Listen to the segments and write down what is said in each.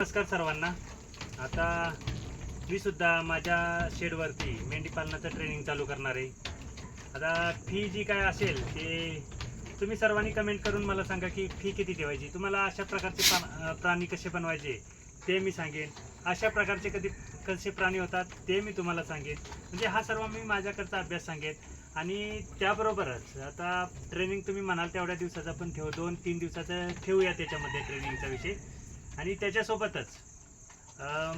नमस्कार सर्वांना. आता मी सुद्धा माझ्या शेडवरती मेंढी पालनाचं ट्रेनिंग चालू करणार आहे. आता फी जी काय असेल ते तुम्ही सर्वांनी कमेंट करून मला सांगा की फी किती ठेवायची? तुम्हाला अशा प्रकारचे प्राणी कसे बनवायचे ते मी सांगेन. अशा प्रकारचे कधी कसे प्राणी होतात ते मी तुम्हाला सांगेन. म्हणजे हा सर्व मी माझ्याकडचा अभ्यास सांगेन. आणि त्याबरोबरच आता ट्रेनिंग तुम्ही म्हणाल तेवढ्या दिवसाचा पण ठेवू. दोन तीन दिवसाचं ठेवूया त्याच्यामध्ये ट्रेनिंगचा विषय. आणि त्याच्यासोबतच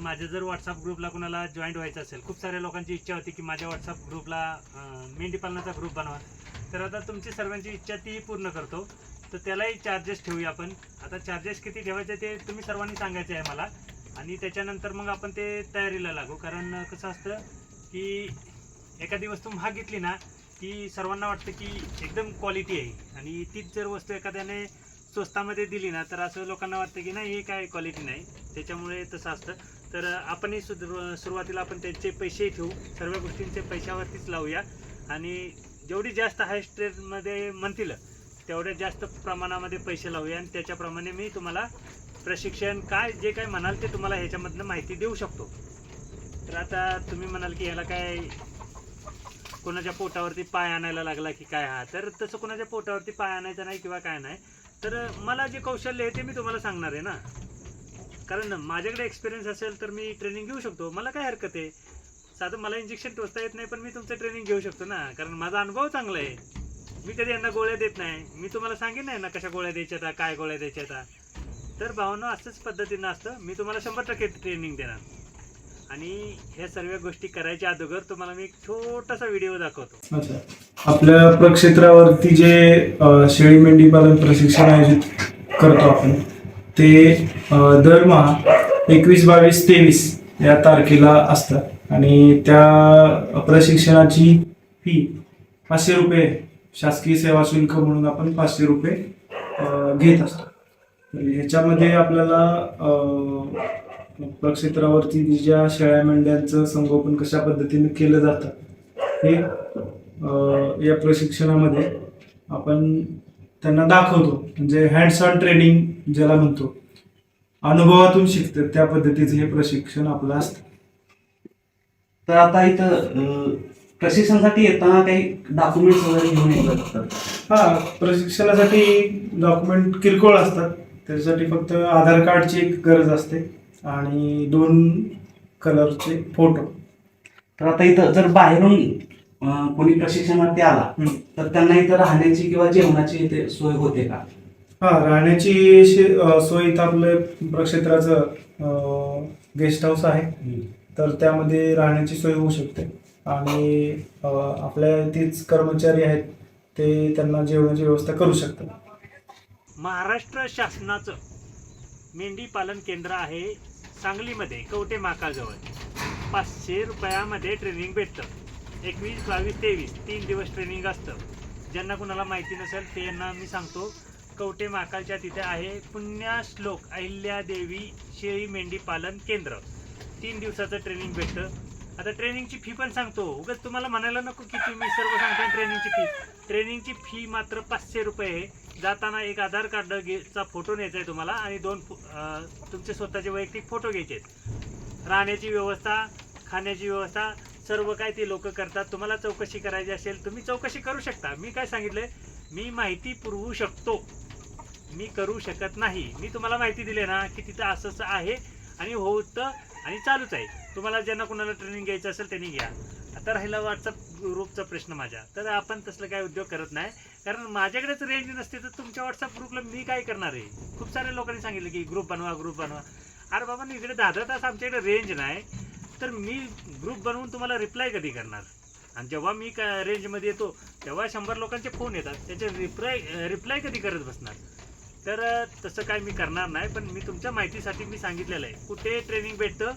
माझ्या जर व्हॉट्सअप ग्रुपला कुणाला जॉईंट व्हायचं असेल खूप साऱ्या लोकांची इच्छा होती की माझ्या व्हॉट्सअप ग्रुपला मेंढीपालनाचा ग्रुप बनवा. तर आता तुमची सर्वांची इच्छा ती पूर्ण करतो. तर त्यालाही चार्जेस ठेवूया आपण. आता चार्जेस किती ठेवायचे ते तुम्ही सर्वांनी सांगायचे आहे मला. आणि त्याच्यानंतर मग आपण ते तयारीला लागू. कारण कसं असतं की एखादी वस्तू महाग घेतली ना की सर्वांना वाटतं की एकदम क्वालिटी आहे. आणि तीच जर वस्तू एखाद्याने स्वस्तामध्ये दिली ना तर असं लोकांना वाटतं की नाही हे काय क्वालिटी नाही. त्याच्यामुळे तसं असतं. तर आपणही सुद्र सुरुवातीला आपण त्यांचे पैसे ठेवू. सर्व गोष्टींचे पैशावरतीच लावूया. आणि जेवढी जास्त हायस्ट रेटमध्ये म्हणतील तेवढ्या जास्त प्रमाणामध्ये पैसे लावूया. आणि त्याच्याप्रमाणे मी तुम्हाला प्रशिक्षण काय जे काय म्हणाल ते तुम्हाला ह्याच्यामधनं माहिती देऊ शकतो. तर आता तुम्ही म्हणाल की ह्याला काय कोणाच्या पोटावरती पाय आणायला लागला की काय हा. तर तसं कोणाच्या पोटावरती पाय आणायचा नाही किंवा काय नाही. तर मला जे कौशल्य आहे ते मी तुम्हाला सांगणार आहे ना. कारण माझ्याकडे एक्सपिरियन्स असेल तर मी ट्रेनिंग घेऊ शकतो. मला काय हरकत आहे? साधं मला इंजेक्शन टोचता येत नाही पण मी तुमचं ट्रेनिंग घेऊ शकतो ना. कारण माझा अनुभव चांगला आहे. मी कधी यांना गोळ्या देत नाही. मी तुम्हाला सांगेन नाही ना कशा गोळ्या द्यायच्या काय गोळ्या द्यायच्या तर भावना असंच पद्धतीनं असतं. मी तुम्हाला शंभर टक्के ट्रेनिंग देणार. आणि ह्या सर्व गोष्टी करायच्या अगोदर तुम्हाला मी एक छोटासा व्हिडिओ दाखवतो. आपल्या प्रक्षेत्रावरती जे शेळी मेंढी पालन प्रशिक्षण आयोजित करतो आपण ते दरमहा एकवीस बावीस तेवीस या तारखेला असतात. आणि त्या प्रशिक्षणाची फी पाचशे रुपये शासकीय सेवा शुल्क म्हणून आपण पाचशे रुपये घेत असतो. तर ह्याच्यामध्ये आपल्याला अ, प्रक्षेत्रावरती ज्या शेळ्या मेंढ्यांचं संगोपन कशा पद्धतीने केलं जातं हे या प्रशिक्षणामध्ये आपण त्यांना दाखवतो. म्हणजे हँड्स ऑन ट्रेनिंग ज्याला म्हणतो. अनुभवातून शिकतं त्या पद्धतीचं हे प्रशिक्षण आपलं असतं. तर आता इथं प्रशिक्षणासाठी येताना काही डॉक्युमेंट्स वगैरे घेऊन येऊ शकतात हा प्रशिक्षणासाठी डॉक्युमेंट किरकोळ असतात. त्याच्यासाठी फक्त आधार कार्डची एक गरज असते. आणि दोन कलरचे फोटो. तर आता इथं जर बाहेरून कोणी प्रशिक्षणार्थी आला. तर त्यांना इथं राहण्याची किंवा जेवणाची इथे सोय होते का? हा राहण्याची सोय इथं आपलं प्रक्षेत्राचं गेस्ट हाऊस आहे. तर त्यामध्ये राहण्याची सोय होऊ शकते. आणि आपल्या तेच कर्मचारी आहेत ते त्यांना जेवणाची व्यवस्था करू शकतात. महाराष्ट्र शासनाचं मेंढी पालन केंद्र आहे. सांगलीमध्ये कवटे माकाजवळ पाचशे रुपयामध्ये ट्रेनिंग भेटतं. एकवीस बावीस तेवीस तीन दिवस ट्रेनिंग असतं. ज्यांना कुणाला माहिती नसेल त्यांना मी सांगतो कवटे महाकालच्या तिथे आहे पुण्याश्लोक अहिल्यादेवी शेळी मेंढी पालन केंद्र. तीन दिवसाचं ट्रेनिंग भेटतं. आता ट्रेनिंगची फी पण सांगतो. उगाच तुम्हाला म्हणायला नको की तुम्ही सर्व सांगता ट्रेनिंगची फी ट्रेनिंगची फी मात्र पाचशे रुपये आहे. जाताना एक आधार कार्ड चा फोटो न्यायचा आहे तुम्हाला आणि दोन फो- तुमचे स्वतःचे वैयक्तिक फोटो घ्यायचे आहेत. राहण्याची व्यवस्था खाण्याची व्यवस्था सर्व काय ते लोक करतात. तुम्हाला चौकशी करायची असेल तुम्ही चौकशी करू शकता. मी काय सांगितलंय? मी माहिती पुरवू शकतो. मी करू शकत नाही. मी तुम्हाला माहिती दिली ना की तिथं असंच आहे आणि होतं आणि चालूच आहे. तुम्हाला ज्यांना कुणाला ट्रेनिंग घ्यायचं असेल त्यांनी घ्या. आता राहिला व्हॉट्सअप ग्रुपचा प्रश्न माझ्या. तर आपण तसलं काय उद्योग करत नाही. कारण माझ्याकडेच रेंज नसते तर तुमच्या व्हॉट्सअप ग्रुपला मी काय करणार आहे? खूप साऱ्या लोकांनी सांगितलं की ग्रुप बनवा ग्रुप बनवा. अरे बाबा इकडे दहा दहा तास आमच्याकडे रेंज नाही. तर मी ग्रुप बनवून तुम्हाला रिप्लाय कधी करणार? आणि जेव्हा मी का रेंजमध्ये येतो तेव्हा शंभर लोकांचे फोन येतात. त्याचे रिप्लाय रिप्लाय कधी करत बसणार? तर तसं काय मी करणार नाही पण मी तुमच्या माहितीसाठी मी सांगितलेलं आहे. कुठे ट्रेनिंग भेटतं?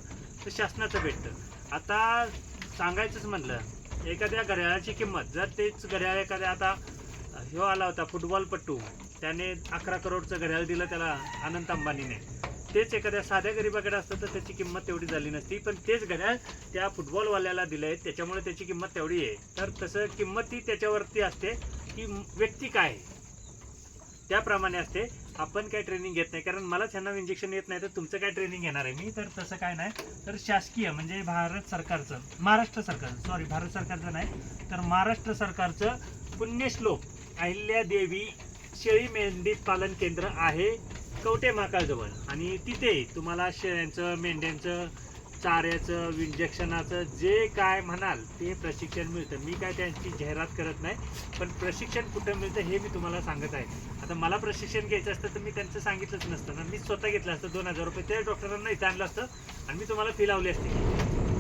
तर शासनाचं भेटतं. आता सांगायचंच म्हटलं एखाद्या घड्याळाची किंमत जर तेच घड्याळ एखाद्या आता ह्यो आला होता फुटबॉलपट्टू त्याने अकरा करोडचं घड्याळ दिलं त्याला अनंत अंबानीने. तेच एखाद्या साध्या गरीबाकडे असतं तर त्याची किंमत तेवढी झाली नसती. पण तेच घड्याळ त्या फुटबॉलवाल्याला दिलं आहे त्याच्यामुळे त्याची किंमत तेवढी आहे. तर तसं किंमत ती त्याच्यावरती असते की व्यक्ती काय? आहे त्याप्रमाणे असते. आपण काय ट्रेनिंग घेत नाही कारण मला त्यांना इंजेक्शन येत नाही तर तुमचं काय ट्रेनिंग घेणार आहे मी? तर तसं काय नाही. तर शासकीय म्हणजे भारत सरकारचं महाराष्ट्र सरकारचं सॉरी भारत सरकारचं नाही तर महाराष्ट्र सरकारचं पुण्यश्लोक अहिल्यादेवी शेळी मेंढी पालन केंद्र आहे कवटे महाकाळजवळ आणि तिथे तुम्हाला शेळ्यांचं मेंढ्यांचं चाऱ्याचं इंजेक्शनाचं जे काय म्हणाल ते प्रशिक्षण मिळतं. मी काय त्यांची जाहिरात करत नाही पण प्रशिक्षण कुठं मिळतं हे मी तुम्हाला सांगत आहे. आता मला प्रशिक्षण घ्यायचं असतं तर मी त्यांचं सांगितलंच नसतं. ना मी स्वतः घेतलं असतं दोन हजार रुपये. त्या डॉक्टरांना इथं आणलं असतं आणि मी तुम्हाला फी लावली असते.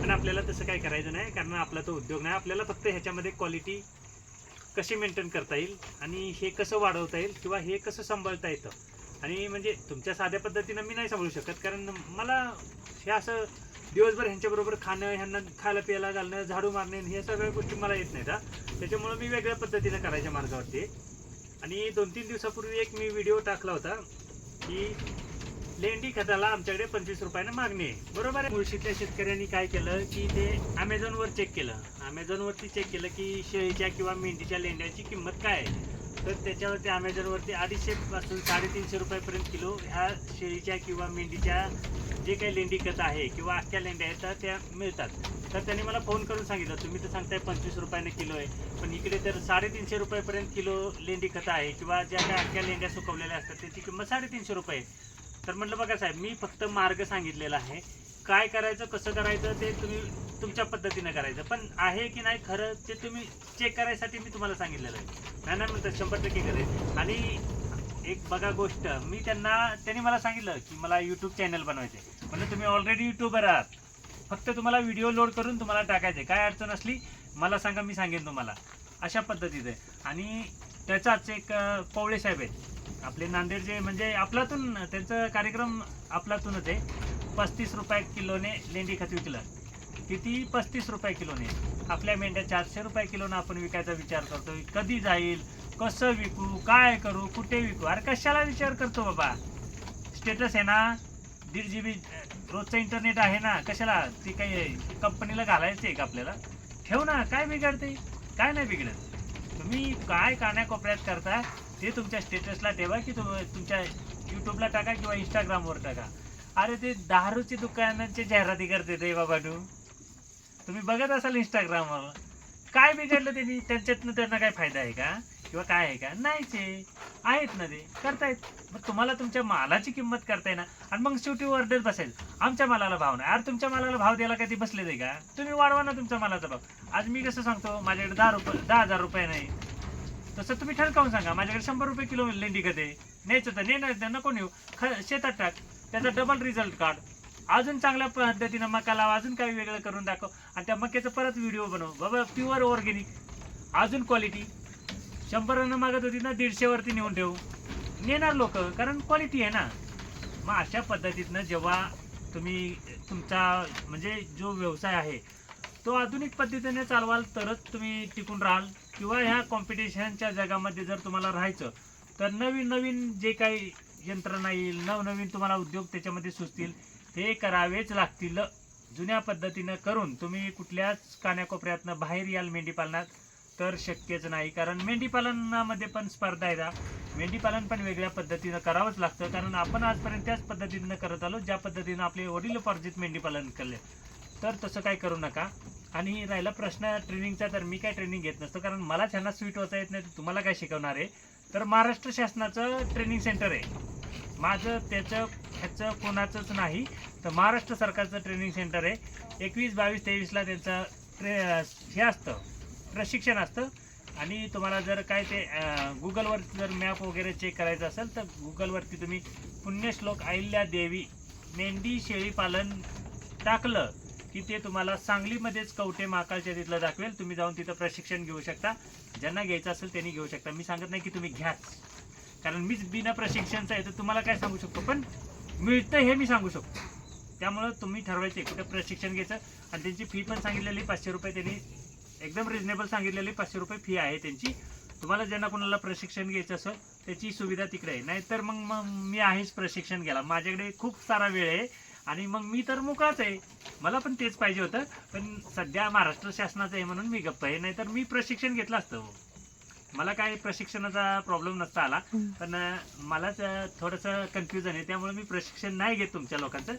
पण आपल्याला तसं काय करायचं नाही कारण आपला तो उद्योग नाही. आपल्याला फक्त ह्याच्यामध्ये क्वालिटी कशी मेंटेन करता येईल आणि हे कसं वाढवता येईल किंवा हे कसं सांभाळता येतं. आणि म्हणजे तुमच्या साध्या पद्धतीनं मी नाही सांभाळू शकत कारण मला हे असं दिवसभर ह्यांच्याबरोबर खाणं ह्यांना खायला प्यायला घालणं झाडू मारणे हे सगळ्या गोष्टी मला येत नाहीत हा. त्याच्यामुळं मी वेगळ्या पद्धतीनं करायच्या मार्गावरती. आणि दोन तीन दिवसापूर्वी एक मी व्हिडिओ टाकला होता की लेंडी खताला आमच्याकडे पंचवीस रुपयानं मागणी आहे. बरोबर आहे? मुळशीतल्या शेतकऱ्यांनी काय केलं की ते अमेझॉनवर चेक केलं. अमेझॉनवरती चेक केलं की शेळीच्या किंवा मेंढीच्या लेंड्याची किंमत काय आहे? तर त्याच्यावरती अमेझॉनवरती अडीचशेपासून साडेतीनशे रुपयापर्यंत किलो ह्या शेळीच्या किंवा मेंढीच्या जे काही लेंडी खत आहे किंवा अख्ख्या लेंड्या आहेत तर त्या मिळतात. तर त्यांनी मला फोन करून सांगितलं तुम्ही तर सांगताय पंचवीस रुपयाने किलो आहे पण इकडे तर साडेतीनशे रुपयापर्यंत किलो लेंडी खतं आहे किंवा ज्या काही अख्ख्या लेंड्या सुकवलेल्या असतात त्याची किंमत साडेतीनशे रुपये आहे. तर म्हटलं बघा साहेब मी फक्त मार्ग सांगितलेला आहे. काय करायचं कसं करायचं ते तुम्ही तुमच्या पद्धतीनं करायचं. पण आहे की नाही खरं ते तुम्ही चेक करायसाठी मी तुम्हाला सांगितलेलं आहे. नाही नाही म्हणतात शंभर टक्के करेल आणि एक बघा गोष्ट. मी त्यांना त्यांनी मला सांगितलं की मला यूट्यूब चॅनल बनवायचे म्हणजे तुम्ही ऑलरेडी युट्यूबर आहात. फक्त तुम्हाला व्हिडिओ लोड करून तुम्हाला टाकायचे काय अडचण असली मला सांगा मी सांगेन तुम्हाला. अशा पद्धतीचं आहे. आणि त्याचाच एक पवळे साहेब आहेत. आपले नांदेडचे म्हणजे आपलातून त्यांचा कार्यक्रम आपलातूनच आहे. पस्तीस रुपये किलोने लेंडी खत विकलं. किती? पस्तीस रुपये किलोने. आपल्या मेंढ्या चारशे रुपये किलोनं आपण विकायचा विचार करतोय. कधी जाईल? कसं विकू काय करू कुठे विकू? अरे कशाला विचार करतो बाबा? स्टेटस आहे ना दीड जी बी रोजचं इंटरनेट आहे ना कशाला? ते काही कंपनीला घालायचं आहे का आपल्याला? ठेव ना काय बिघडते काय नाही बिघडत. तुम्ही काय कानाकोपऱ्यात करता ते तुमच्या स्टेटसला ठेवा की तुम तुमच्या यूट्यूबला टाका किंवा इंस्टाग्रामवर टाका. अरे ते दारूची दुकानांचे जाहिराती करते ते बाबा डू तुम्ही बघत असाल इंस्टाग्रामवर काय बिघडलं त्यांनी? त्यांच्यातनं त्यांना काय फायदा आहे का? किंवा काय आहे का? नाहीच आहे आहेत ना ते. करतायत. मग तुम्हाला तुमच्या मालाची किंमत करताय ना. आणि मग शेवटी ऑर्डर बसेल. आमच्या मालाला भाव नाही. अरे तुमच्या मालाला भाव द्यायला काय ते बसले आहे का? तुम्ही वाढवा ना तुमच्या मालाचा भाव. आज मी कसं सांगतो? माझ्याकडे दहा रुपये दहा हजार रुपये नाही. तसं तुम्ही ठरकावून सांगा. माझ्याकडे शंभर रुपये किलो लेंडी कधी न्यायचं तर ने नको नेऊ. ख शेतात टाक. त्याचा डबल रिझल्ट काढ. अजून चांगल्या पद्धतीनं मका लावा. अजून काही वेगळं करून दाखव. आणि त्या मक्याचा परत व्हिडिओ बनव. बाबा प्युअर ऑर्गेनिक अजून क्वालिटी शंभरानं मागत होती ना दीडशेवरती नेऊन ठेवू. नेणार लोक कारण क्वालिटी आहे ना. मग अशा पद्धतीनं जेव्हा तुम्ही तुमचा म्हणजे जो व्यवसाय आहे तो आधुनिक पद्धतीने चालवाल तरच तुम्ही टिकून राहाल. किंवा ह्या कॉम्पिटिशनच्या जगामध्ये जर तुम्हाला राहायचं तर नवीन नवीन जे काही यंत्रणा येईल नवनवीन तुम्हाला उद्योग त्याच्यामध्ये सुचतील ते करावेच लागतील. जुन्या पद्धतीनं करून तुम्ही कुठल्याच कान्याकोपऱ्यातनं बाहेर याल मेंढीपालनात. तर शक्यच नाही. कारण मेंढीपालनामध्ये पण स्पर्धा आहे मेंढीपालन पण वेगळ्या पद्धतीनं करावंच लागतं. कारण आपण आजपर्यंत त्याच पद्धतीनं करत आलो ज्या पद्धतीनं आपले वडिलोपार्जित मेंढीपालन केले. तर तसं काय करू नका. आणि राहिला प्रश्न ट्रेनिंगचा तर मी काय ट्रेनिंग घेत नसतो. कारण मला त्यांना स्वीट वाचा येत नाही तर तुम्हाला काय शिकवणार आहे? तर महाराष्ट्र शासनाचं ट्रेनिंग सेंटर आहे. माझं त्याचं ह्याचं कोणाचंच नाही. तर महाराष्ट्र सरकारचं ट्रेनिंग सेंटर आहे. एकवीस बावीस तेवीसला त्यांचं ट्रे हे असतं. प्रशिक्षण असतं. आणि तुम्हाला जर काय ते गुगलवर जर मॅप वगैरे चेक करायचं असेल तर गुगलवरती तुम्ही पुण्यश्लोक अहिल्या देवी मेंढी शेळी पालन टाकलं की ते तुम्हाला सांगलीमध्येच कवटे महाकालच्या तिथलं दाखवेल. तुम्ही जाऊन तिथं प्रशिक्षण घेऊ शकता. ज्यांना घ्यायचं असेल त्यांनी घेऊ शकता. मी सांगत नाही की तुम्ही घ्याच. कारण मीच बिना प्रशिक्षणचं आहे तर तुम्हाला काय सांगू शकतो? पण मिळतं हे मी सांगू शकतो. त्यामुळं तुम्ही ठरवायचे कुठं प्रशिक्षण घ्यायचं. आणि त्यांची फी पण सांगितलेली पाचशे रुपये त्यांनी एकदम रिजनेबल सांगितलेली पाचशे रुपये फी आहे त्यांची. तुम्हाला ज्यांना कोणाला प्रशिक्षण घ्यायचं असेल त्याची सुविधा तिकडे आहे. नाहीतर मग मग मी आहेच प्रशिक्षण घ्यायला. माझ्याकडे खूप सारा वेळ आहे आणि मग मी तर मोकळाच आहे. मला पण तेच पाहिजे होतं. पण सध्या महाराष्ट्र शासनाचं आहे म्हणून मी गप्प आहे. नाहीतर मी प्रशिक्षण घेतलं असतं. मला काय प्रशिक्षणाचा प्रॉब्लेम नसता आला. पण मलाच थोडंसं कन्फ्युजन आहे. त्यामुळे मी प्रशिक्षण नाही घेत तुमच्या लोकांचं.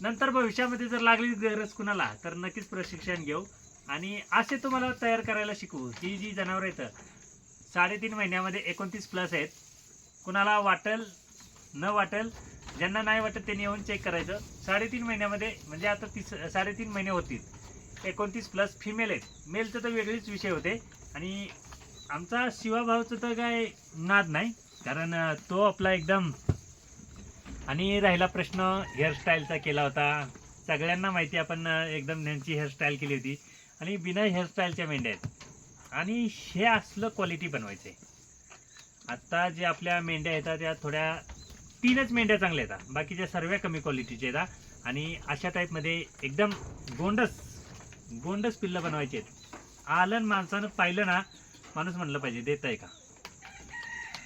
नंतर भविष्यामध्ये जर लागली गरज कुणाला तर नक्कीच प्रशिक्षण घेऊ. आणि असे तुम्हाला तयार करायला शिकवू. ही जी जनावरं आहेत साडेतीन महिन्यामध्ये एकोणतीस प्लस आहेत. कुणाला वाटेल न वाटेल ज्यांना नाही वाटत त्यांनी येऊन चेक करायचं. साडेतीन महिन्यामध्ये म्हणजे आता तीस साडेतीन महिने होतील. एकोणतीस प्लस फिमेल आहेत. मेलचं तर वेगळीच विषय होते. आणि आमचा शिवाभावचं तर काय नाद नाही. कारण तो आपला एकदम आणि राहिला प्रश्न हेअरस्टाईलचा केला होता. सगळ्यांना माहिती आपण एकदम त्यांची हेअरस्टाईल केली होती. आणि बिना हेअरस्टाईलच्या मेंढ्या आहेत. आणि हे असलं क्वालिटी बनवायचे आत्ता जे आपल्या मेंढ्या येतात त्या थोड्या तीनच मेंढ्या चांगल्या येतात. बाकीच्या सर्व कमी क्वालिटीच्या येतात. आणि अशा टाईपमध्ये एकदम गोंडस गोंडस पिल्लं बनवायचे आहेत. आलं माणसानं पाहिलं ना माणूस म्हणलं पाहिजे देत आहे का?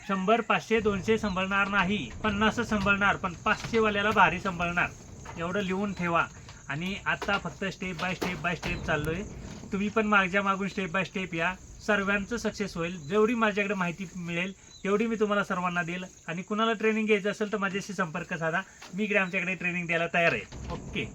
शंभर पाचशे दोनशे सांभाळणार नाही पन्नास संभाळणार पण पाचशेवाल्याला भारी संभाळणार. एवढं लिहून ठेवा. आणि आत्ता फक्त step by step by step चाललो आहे तुम्ही पण मागच्या मागून स्टेप बाय स्टेप या. सर्वांचं सक्सेस होईल. जेवढी माझ्याकडे माहिती मिळेल तेवढी मी तुम्हाला सर्वांना देईल. आणि कुणाला ट्रेनिंग घ्यायचं असेल तर माझ्याशी संपर्क साधा. मी इकडे आमच्याकडे ट्रेनिंग द्यायला तयार आहे. ओके